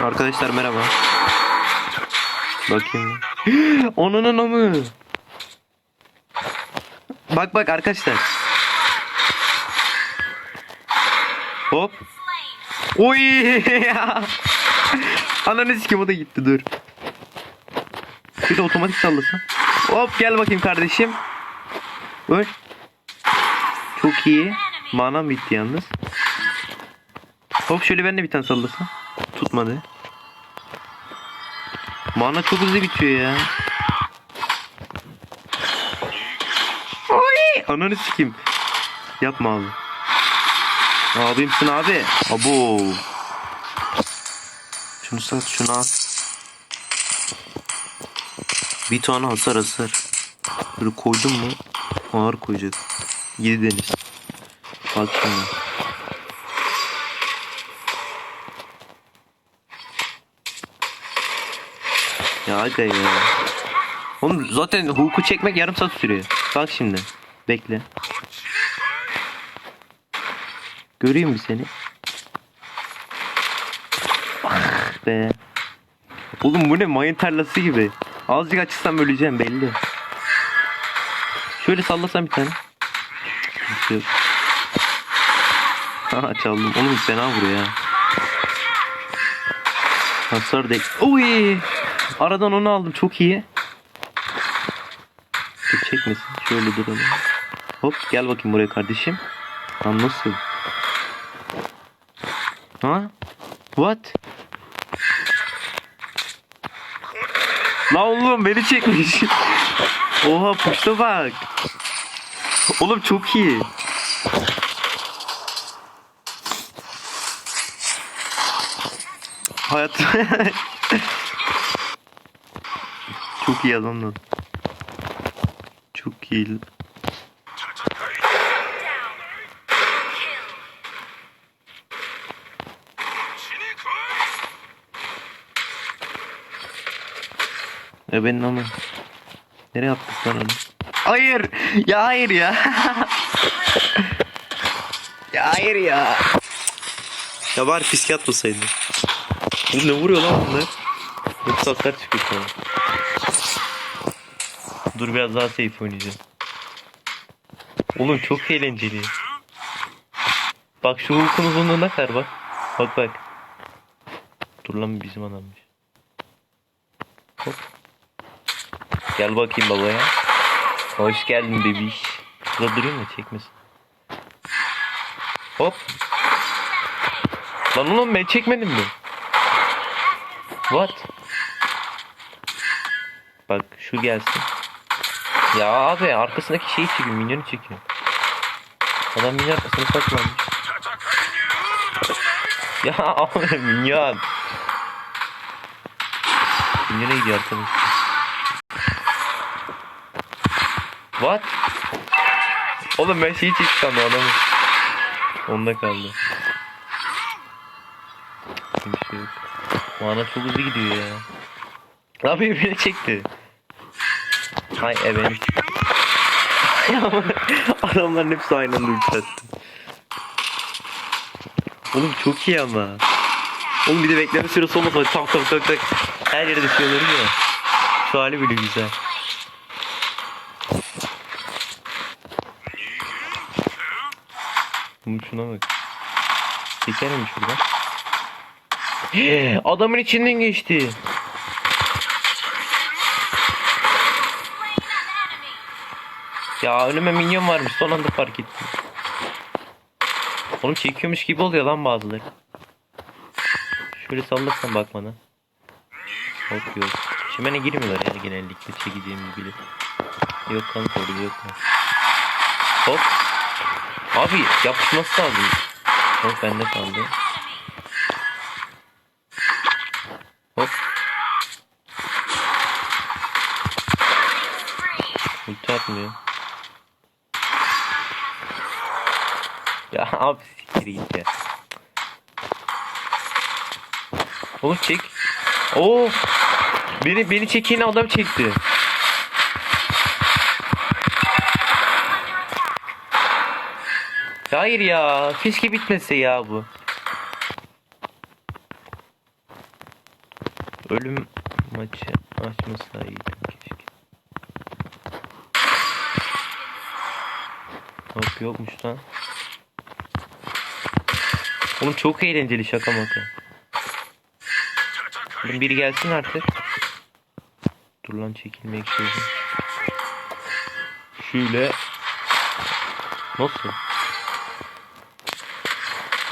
Arkadaşlar merhaba. Bakayım. Onun amı. Bak bak arkadaşlar. Hop. Oy. Ananı sikim o da gitti dur. Bir de otomatik sallasam. Hop gel bakayım kardeşim. Öl. Çok iyi. Manam bitti yalnız. Hop şöyle ben de bir tane sallasam. Tutmadı. Mana çok hızlı bitiyor ya. Oy! Ananı sikeyim. Yapma abi. Abimsin abi. Abo. Şunu sat şunu al. Bir tane hasar hasar. Böyle koydum mu ağır koyacak. Yedi deniz. Bak şimdi. Ya aga ya. Oğlum zaten huku çekmek yarım saat sürüyor. Bak şimdi. Bekle. Göreyim mi seni? Ah be. Oğlum bu ne mayın tarlası gibi. Azıcık açırsam öleceğim belli. Şöyle sallasam bir tane. Yok. Ha çaldım. Oğlum fena vuruyor ya. Hasar dek. Uy! Aradan onu aldım. Çok iyi. Dur çekmesin. Şöyle duralım. Hop gel bakayım buraya kardeşim. Lan nasıl? Ha? What? La oğlum beni çekmiş. Oha puşta bak. Oğlum çok iyi. Hayat Çok iyi adamlar. Çok iyi. E benim ama. Nereye attık lan onu? Hayır. Ya hayır ya. ya hayır ya. Ya bari fiske atmasaydı. Bu ne vuruyor lan bunlar? Hep saklar çıkıyor sonra. Dur biraz daha safe oynayacağım. Oğlum çok eğlenceli. Bak şu hukukun uzunluğu ne kadar bak. Bak bak. Dur lan bizim adammış. Hop. Gel bakayım babaya. Hoş geldin bebiş. Burada duruyor mu çekmesin. Hop. Lan oğlum ben çekmedim mi? What? Bak şu gelsin. Ya abi arkasındaki şeyi çekiyor, minyonu çekiyor. Adam minyon arkasını saklanmış. Ya abi minyon. Minyona gidiyor arkadaşlar. What? Oğlum ben şeyi çekti sandım adamı. Onda kaldı. Bir şey yok. Mana çok hızlı gidiyor ya. Yapıyor beni çekti. Hay evet. Adamların hepsi aynı anda yükseltti. Oğlum çok iyi ama. Oğlum bir de bekleme süresi olmasa tak tak tak tak. Her yere düşüyorlar ya. Şu hali bile güzel. Oğlum şuna bak. Çeker mi şuradan? Adamın içinden geçti. Ya önüme minyon varmış son anda fark ettim. Onu çekiyormuş gibi oluyor lan bazıları. Şöyle sallasam bak bana. Hop yok. Çimene girmiyorlar yani genellikle çekeceğim gibi. Yok kanka orada yok. lan. Hop. Abi yapışması lazım. Hop bende kaldı. Hop. Ulti atmıyor. Ya abi siktir git ya. Oğlum çek. Oo. Beni beni çeken adam çekti. Hayır ya. Keşke bitmese ya bu. Ölüm maçı açmasaydım keşke. Yok yokmuş lan. Oğlum çok eğlenceli şaka maka. Oğlum biri gelsin artık. Dur lan çekilmek istiyorum. Şöyle. Nasıl?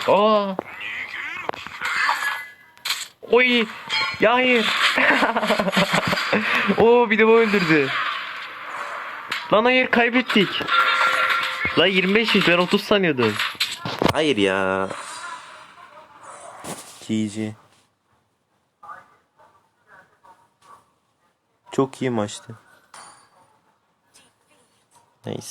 Aa! Oy! Ya hayır. Oo bir de bu öldürdü. Lan hayır kaybettik. Lan 25 ben 30 sanıyordum. Hayır ya. GG. Çok iyi maçtı. Neyse.